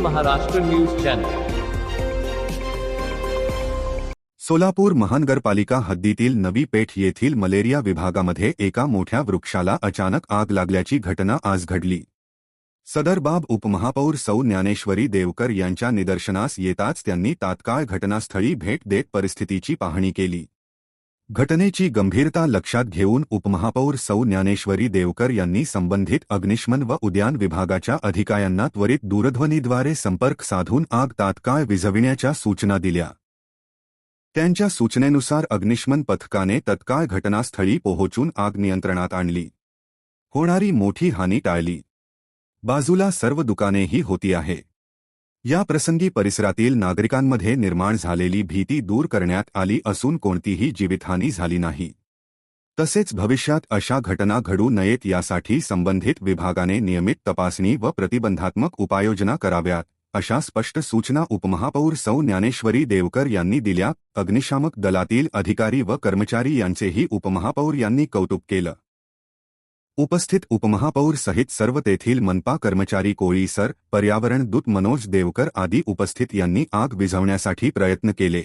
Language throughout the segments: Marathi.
Maharashtra news channel. सोलापूर महानगरपालिका हद्दीतील नवी पेठ येथील मलेरिया विभागामध्ये एका मोठ्या वृक्षाला अचानक आग लागल्याची घटना आज घडली. सदर बाब उपमहापौर सौ ज्ञानेश्वरी देवकर यांच्या निदर्शनास येताच त्यांनी तात्काळ घटनास्थळी भेट देत परिस्थितीची पाहणी केली. घटनेची गंभीरता लक्षात घेऊन उपमहापौर सौ ज्ञानेश्वरी देवकर यांनी संबंधित अग्निशमन व उद्यान विभागाच्या अधिकाऱ्यांना त्वरित दूरध्वनीद्वारे संपर्क साधून आग तात्काळ विझविण्याच्या सूचना दिल्या. त्यांच्या सूचनेनुसार अग्निशमन पथकाने तत्काळ घटनास्थळी पोहोचून आग नियंत्रणात आणली. होणारी मोठी हानी टाळली. बाजूला सर्व दुकानेही होती आहे. या प्रसंगी परिसरातील नागरिकांमध्ये निर्माण झालेली भीती दूर करण्यात आली असून कोणतीही जीवितहानी झाली नाही. तसेच भविष्यात अशा घटना घडू नयेत यासाठी संबंधित विभागाने नियमित तपासणी व प्रतिबंधात्मक उपाययोजना कराव्यात अशा स्पष्ट सूचना उपमहापौर सौ ज्ञानेश्वरी देवकर यांनी दिल्या. अग्निशामक दलातील अधिकारी व कर्मचारी यांचेही उपमहापौर यांनी कौतुक केलं. उपस्थित उपमहापौर सहित सर्व तेथील मनपा कर्मचारी कोळी सर पर्यावरण दूत मनोज देवकर आदी उपस्थित यांनी आग विझवण्यासाठी प्रयत्न केले.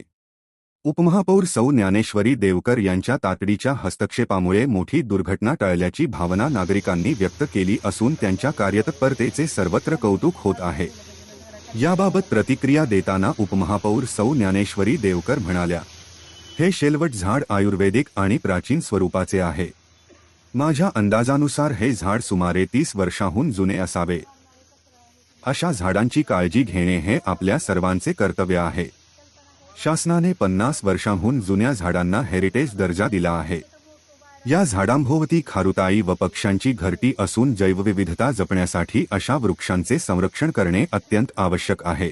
उपमहापौर सौ ज्ञानेश्वरी देवकर यांच्या तातडीच्या हस्तक्षेपामुळे मोठी दुर्घटना टळल्याची भावना नागरिकांनी व्यक्त केली असून त्यांच्या कार्यतत्परतेचे सर्वत्र कौतुक होत आहे. याबाबत प्रतिक्रिया देताना उपमहापौर सौ ज्ञानेश्वरी देवकर म्हणाल्या हे शेलवट झाड आयुर्वेदिक आणि प्राचीन स्वरूपाचे आहे. माझ्या अंदाजानुसार हे झाड सुमारे तीस वर्षाहून जुने असावे. अशा झाडांची काळजी घेणे हे आपल्या सर्वांचे कर्तव्य आहे. शासनाने पन्नास वर्षांहून जुन्या झाडांना हेरिटेज दर्जा दिला आहे. या झाडांभोवती खारुताई व पक्ष्यांची घरटी असून जैवविविधता जपण्यासाठी अशा वृक्षांचे संरक्षण करणे अत्यंत आवश्यक आहे.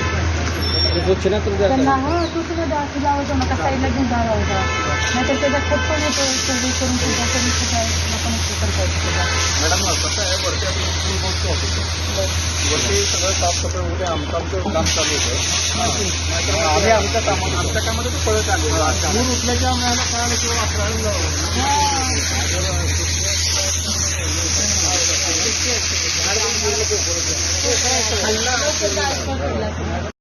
तर द्या त्यांना हा तू सुद्धा जा असं जावं नका साईडला घेऊन जावं होता नाहीतर त्याच्यात खत पण येतो. सर्वे करून सुद्धा करून सुद्धा आपण हे करता येतं. सुद्धा. मॅडम कसं आहे? वरती आपण वरती सगळं साफसफाई होते. आमचं आमचं काम चालू होतं. आम्ही आमच्या कामात आमच्या कामात पळत आलो. मूल उठल्याच्या आम्हाला कळालं की आपल्याला लवकर जायचं. पडलं असं.